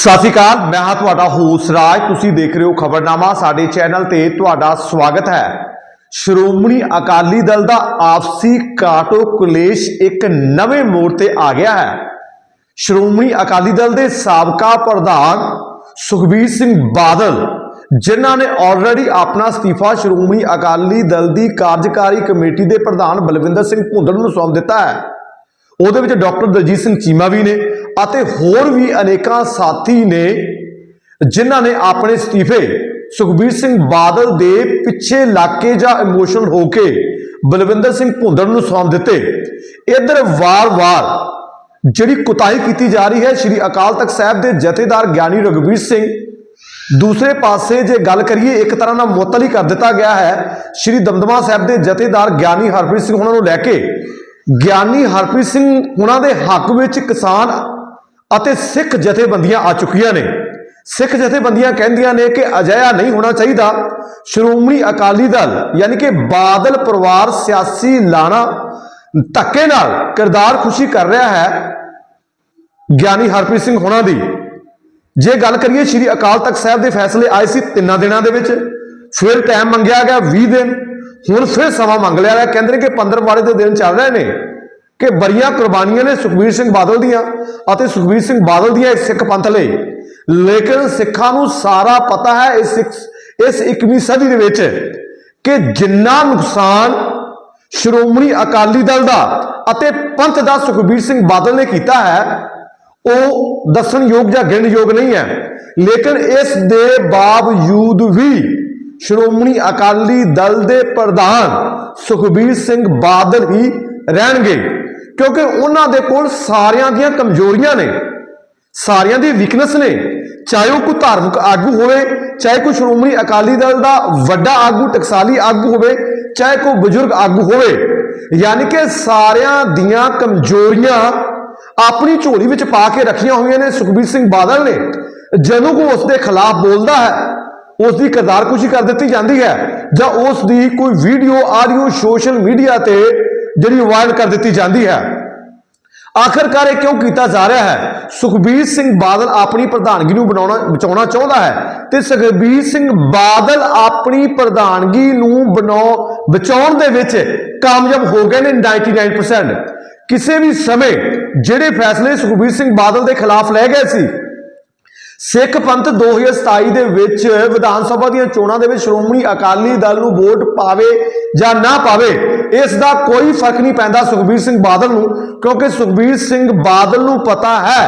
ਸਤਿ ਸ਼੍ਰੀ ਅਕਾਲ, ਮੈਂ ਹਾਂ ਤੁਹਾਡਾ ਹੋਸ ਰਾਜ। ਤੁਸੀਂ ਦੇਖ ਰਹੇ ਹੋ ਖਬਰਨਾਮਾ, ਸਾਡੇ ਚੈਨਲ ਤੇ ਤੁਹਾਡਾ ਸਵਾਗਤ ਹੈ। ਸ਼੍ਰੋਮਣੀ ਅਕਾਲੀ ਦਲ ਦਾ ਆਪਸੀ ਕਾਟੋ ਕਲੇਸ਼ ਇੱਕ ਨਵੇਂ ਮੋੜ ਤੇ ਆ ਗਿਆ ਹੈ। ਸ਼੍ਰੋਮਣੀ ਅਕਾਲੀ ਦਲ ਦੇ ਸਾਬਕਾ ਪ੍ਰਧਾਨ ਸੁਖਬੀਰ ਸਿੰਘ ਬਾਦਲ, ਜਿਨ੍ਹਾਂ ਨੇ ਆਲਰੇਡੀ ਆਪਣਾ ਅਸਤੀਫਾ ਸ਼੍ਰੋਮਣੀ ਅਕਾਲੀ ਦਲ ਦੀ ਕਾਰਜਕਾਰੀ ਕਮੇਟੀ ਦੇ ਪ੍ਰਧਾਨ ਬਲਵਿੰਦਰ ਸਿੰਘ ਭੁੰਦੜ ਨੂੰ ਸੌਂਪ ਦਿੱਤਾ ਹੈ। ਉਹਦੇ ਵਿੱਚ ਡਾਕਟਰ ਦਲਜੀਤ ਸਿੰਘ ਚੀਮਾ ਵੀ ਨੇ ਅਤੇ ਹੋਰ ਵੀ ਅਨੇਕਾਂ ਸਾਥੀ ਨੇ, ਜਿਨ੍ਹਾਂ ਨੇ ਆਪਣੇ ਅਸਤੀਫੇ ਸੁਖਬੀਰ ਸਿੰਘ ਬਾਦਲ ਦੇ ਪਿੱਛੇ ਲੱਗ ਕੇ ਜਾਂ ਇਮੋਸ਼ਨਲ ਹੋ ਕੇ ਬਲਵਿੰਦਰ ਸਿੰਘ ਭੁੰਦੜ ਨੂੰ ਸੌਂਪ ਦਿੱਤੇ। ਇਧਰ ਵਾਰ-ਵਾਰ ਜਿਹੜੀ ਕੁਤਾਹੀ ਕੀਤੀ ਜਾ ਰਹੀ ਹੈ ਸ੍ਰੀ ਅਕਾਲ ਤਖਤ ਸਾਹਿਬ ਦੇ ਜਥੇਦਾਰ ਗਿਆਨੀ ਰਘਵੀਰ ਸਿੰਘ, ਦੂਸਰੇ ਪਾਸੇ ਜੇ ਗੱਲ ਕਰੀਏ, ਇੱਕ ਤਰ੍ਹਾਂ ਨਾਲ ਮੁਅੱਤਲ ਕਰ ਦਿੱਤਾ ਗਿਆ ਹੈ। ਸ੍ਰੀ ਦਮਦਮਾ ਸਾਹਿਬ ਦੇ ਜਥੇਦਾਰ ਗਿਆਨੀ ਹਰਪ੍ਰੀਤ ਸਿੰਘ ਉਹਨਾਂ ਨੂੰ ਲੈ ਕੇ, ਗਿਆਨੀ ਹਰਪ੍ਰੀਤ ਸਿੰਘ ਉਹਨਾਂ ਦੇ ਹੱਕ ਵਿੱਚ ਕਿਸਾਨ ਅਤੇ ਸਿੱਖ ਜਥੇਬੰਦੀਆਂ ਆ ਚੁੱਕੀਆਂ ਨੇ। ਸਿੱਖ ਜਥੇਬੰਦੀਆਂ ਕਹਿੰਦੀਆਂ ਨੇ ਕਿ ਅਜਿਹਾ ਨਹੀਂ ਹੋਣਾ ਚਾਹੀਦਾ। ਸ਼੍ਰੋਮਣੀ ਅਕਾਲੀ ਦਲ, ਯਾਨੀ ਕਿ ਬਾਦਲ ਪਰਿਵਾਰ ਸਿਆਸੀ ਲਾਣਾ, ਧੱਕੇ ਨਾਲ ਕਿਰਦਾਰ ਖੁਸ਼ੀ ਕਰ ਰਿਹਾ ਹੈ ਗਿਆਨੀ ਹਰਪ੍ਰੀਤ ਸਿੰਘ ਹੋਣਾ ਦੀ। ਜੇ ਗੱਲ ਕਰੀਏ ਸ੍ਰੀ ਅਕਾਲ ਤਖਤ ਸਾਹਿਬ ਦੇ ਫੈਸਲੇ ਆਏ ਸੀ ਤਿੰਨਾਂ ਦਿਨਾਂ ਦੇ ਵਿੱਚ, ਫਿਰ ਟਾਈਮ ਮੰਗਿਆ ਗਿਆ 20 ਦਿਨ, ਹੁਣ ਫਿਰ ਸਮਾਂ ਮੰਗ ਲਿਆ ਗਿਆ। ਕਹਿੰਦੇ ਨੇ ਕਿ 15 ਵਾਲੇ ਦੇ ਦਿਨ ਚੱਲ ਰਹੇ ਨੇ। ਕਿ ਬੜੀਆਂ ਕੁਰਬਾਨੀਆਂ ਨੇ ਸੁਖਬੀਰ ਸਿੰਘ ਬਾਦਲ ਦੀਆਂ ਅਤੇ ਸੁਖਬੀਰ ਸਿੰਘ ਬਾਦਲ ਦੀਆਂ ਇਸ ਸਿੱਖ ਪੰਥ ਲਈ। ਲੇਕਿਨ ਸਿੱਖਾਂ ਨੂੰ ਸਾਰਾ ਪਤਾ ਹੈ ਇਸ ਸਿੱਖ- ਇਸ 21ਵੀਂ ਸਦੀ ਦੇ ਵਿੱਚ ਕਿ ਜਿੰਨਾ ਨੁਕਸਾਨ ਸ਼੍ਰੋਮਣੀ ਅਕਾਲੀ ਦਲ ਦਾ ਅਤੇ ਪੰਥ ਦਾ ਸੁਖਬੀਰ ਸਿੰਘ ਬਾਦਲ ਨੇ ਕੀਤਾ ਹੈ, ਉਹ ਦੱਸਣਯੋਗ ਜਾਂ ਗਿਣਨਯੋਗ ਨਹੀਂ ਹੈ। ਲੇਕਿਨ ਇਸ ਦੇ ਬਾਵਜੂਦ ਵੀ ਸ਼੍ਰੋਮਣੀ ਅਕਾਲੀ ਦਲ ਦੇ ਪ੍ਰਧਾਨ ਸੁਖਬੀਰ ਸਿੰਘ ਬਾਦਲ ਹੀ ਰਹਿਣਗੇ। ਕਿਉਂਕਿ ਉਹਨਾਂ ਦੇ ਕੋਲ ਸਾਰਿਆਂ ਦੀਆਂ ਕਮਜ਼ੋਰੀਆਂ ਨੇ, ਸਾਰਿਆਂ ਦੀ ਵੀਕਨੈਸ ਨੇ। ਚਾਹੇ ਉਹ ਕੋਈ ਧਾਰਮਿਕ ਆਗੂ ਹੋਵੇ, ਚਾਹੇ ਕੋਈ ਸ਼੍ਰੋਮਣੀ ਅਕਾਲੀ ਦਲ ਦਾ ਵੱਡਾ ਆਗੂ, ਟਕਸਾਲੀ ਆਗੂ ਹੋਵੇ, ਚਾਹੇ ਕੋਈ ਬਜ਼ੁਰਗ ਆਗੂ ਹੋਵੇ, ਯਾਨੀ ਕਿ ਸਾਰਿਆਂ ਦੀਆਂ ਕਮਜ਼ੋਰੀਆਂ ਆਪਣੀ ਝੋਲੀ ਵਿੱਚ ਪਾ ਕੇ ਰੱਖੀਆਂ ਹੋਈਆਂ ਨੇ, ਸੁਖਬੀਰ ਸਿੰਘ ਬਾਦਲ ਨੇ। ਜਦੋਂ ਕੋਈ ਉਸ ਦੇ ਖਿਲਾਫ ਬੋਲਦਾ ਹੈ ਉਸ ਦੀ ਕਰਦਾਰਕੁਸ਼ੀ ਕਰ ਦਿੱਤੀ ਜਾਂਦੀ ਹੈ, ਜਾਂ ਉਸ ਦੀ ਕੋਈ ਵੀਡੀਓ ਆਡੀਓ ਸੋਸ਼ਲ ਮੀਡੀਆ ਤੇ ਜਿਹੜੀ ਵਾਇਰਲ ਕਰ ਦਿੱਤੀ ਜਾਂਦੀ ਹੈ। ਆਖਰਕਾਰ ਇਹ ਕਿਉਂ ਕੀਤਾ ਜਾ ਰਿਹਾ ਹੈ? ਸੁਖਬੀਰ ਸਿੰਘ ਬਾਦਲ ਆਪਣੀ ਪ੍ਰਧਾਨਗੀ ਨੂੰ ਬਣਾਉਣਾ, ਬਚਾਉਣਾ ਚਾਹੁੰਦਾ ਹੈ ਤੇ ਸੁਖਬੀਰ ਸਿੰਘ ਬਾਦਲ ਆਪਣੀ ਪ੍ਰਧਾਨਗੀ ਨੂੰ ਬਣਾਉ, ਬਚਾਉਣ ਦੇ ਵਿੱਚ ਕਾਮਯਾਬ ਹੋ ਗਏ ਨੇ 99% ਕਿਸੇ ਵੀ ਸਮੇਂ ਜਿਹੜੇ ਫੈਸਲੇ ਸੁਖਬੀਰ ਸਿੰਘ ਬਾਦਲ ਦੇ ਖਿਲਾਫ ਲਏ ਗਏ ਸੀ, ਸਿੱਖ ਪੰਥ 2027 ਦੇ ਵਿੱਚ ਵਿਧਾਨ ਸਭਾ ਦੀਆਂ ਚੋਣਾਂ ਦੇ ਵਿੱਚ ਸ਼੍ਰੋਮਣੀ ਅਕਾਲੀ ਦਲ ਨੂੰ ਵੋਟ ਪਾਵੇ ਜਾਂ ਨਾ ਪਾਵੇ ਇਸ ਦਾ ਕੋਈ ਫ਼ਰਕ ਨਹੀਂ ਪੈਂਦਾ ਸੁਖਬੀਰ ਸਿੰਘ ਬਾਦਲ ਨੂੰ, ਕਿਉਂਕਿ ਸੁਖਬੀਰ ਸਿੰਘ ਬਾਦਲ ਨੂੰ ਪਤਾ ਹੈ,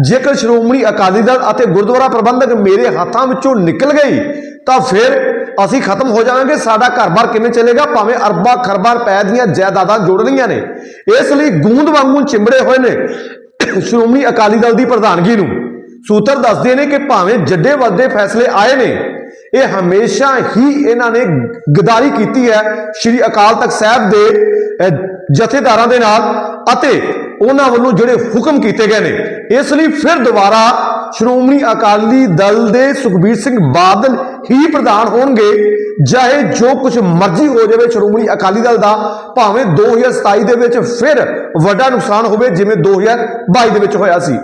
ਜੇਕਰ ਸ਼੍ਰੋਮਣੀ ਅਕਾਲੀ ਦਲ ਅਤੇ ਗੁਰਦੁਆਰਾ ਪ੍ਰਬੰਧਕ ਮੇਰੇ ਹੱਥਾਂ ਵਿੱਚੋਂ ਨਿਕਲ ਗਈ, ਤਾਂ ਫਿਰ ਅਸੀਂ ਖਤਮ ਹੋ ਜਾਵਾਂਗੇ, ਸਾਡਾ ਘਰ-ਬਾਰ ਕਿਵੇਂ ਚੱਲੇਗਾ? ਭਾਵੇਂ ਅਰਬਾਂ ਖਰਬਾਂ ਰੁਪਏ ਦੀਆਂ ਜਾਇਦਾਦਾਂ ਜੋੜ ਲਈਆਂ ਨੇ। ਇਸ ਲਈ ਗੂੰਦ ਵਾਂਗੂ ਚਿੰਬੜੇ ਹੋਏ ਨੇ ਸ਼੍ਰੋਮਣੀ ਅਕਾਲੀ ਦਲ ਦੀ ਪ੍ਰਧਾਨਗੀ ਨੂੰ। ਸੂਤਰ ਦੱਸਦੇ ਨੇ ਕਿ ਭਾਵੇਂ ਜੱਡੇ ਵੱਡੇ ਫੈਸਲੇ ਆਏ ਨੇ ਇਹ ਹਮੇਸ਼ਾ ਹੀ ਇਹਨਾਂ ਨੇ ਗਦਾਰੀ ਕੀਤੀ ਹੈ ਸ੍ਰੀ ਅਕਾਲ ਤਖਤ ਸਾਹਿਬ ਦੇ ਜਥੇਦਾਰਾਂ ਦੇ ਨਾਲ ਅਤੇ ਉਹਨਾਂ ਵੱਲੋਂ ਜਿਹੜੇ ਹੁਕਮ ਕੀਤੇ ਗਏ ਨੇ। ਇਸ ਲਈ ਫਿਰ ਦੁਬਾਰਾ ਸ਼੍ਰੋਮਣੀ ਅਕਾਲੀ ਦਲ ਦੇ ਸੁਖਬੀਰ ਸਿੰਘ ਬਾਦਲ ਹੀ ਪ੍ਰਧਾਨ ਹੋਣਗੇ, ਚਾਹੇ ਜੋ ਕੁਝ ਮਰਜ਼ੀ ਹੋ ਜਾਵੇ ਸ਼੍ਰੋਮਣੀ ਅਕਾਲੀ ਦਲ ਦਾ, ਭਾਵੇਂ 2027 ਦੇ ਵਿੱਚ ਫਿਰ ਵੱਡਾ ਨੁਕਸਾਨ ਹੋਵੇ, ਜਿਵੇਂ 2022 ਦੇ ਵਿੱਚ ਹੋਇਆ ਸੀ।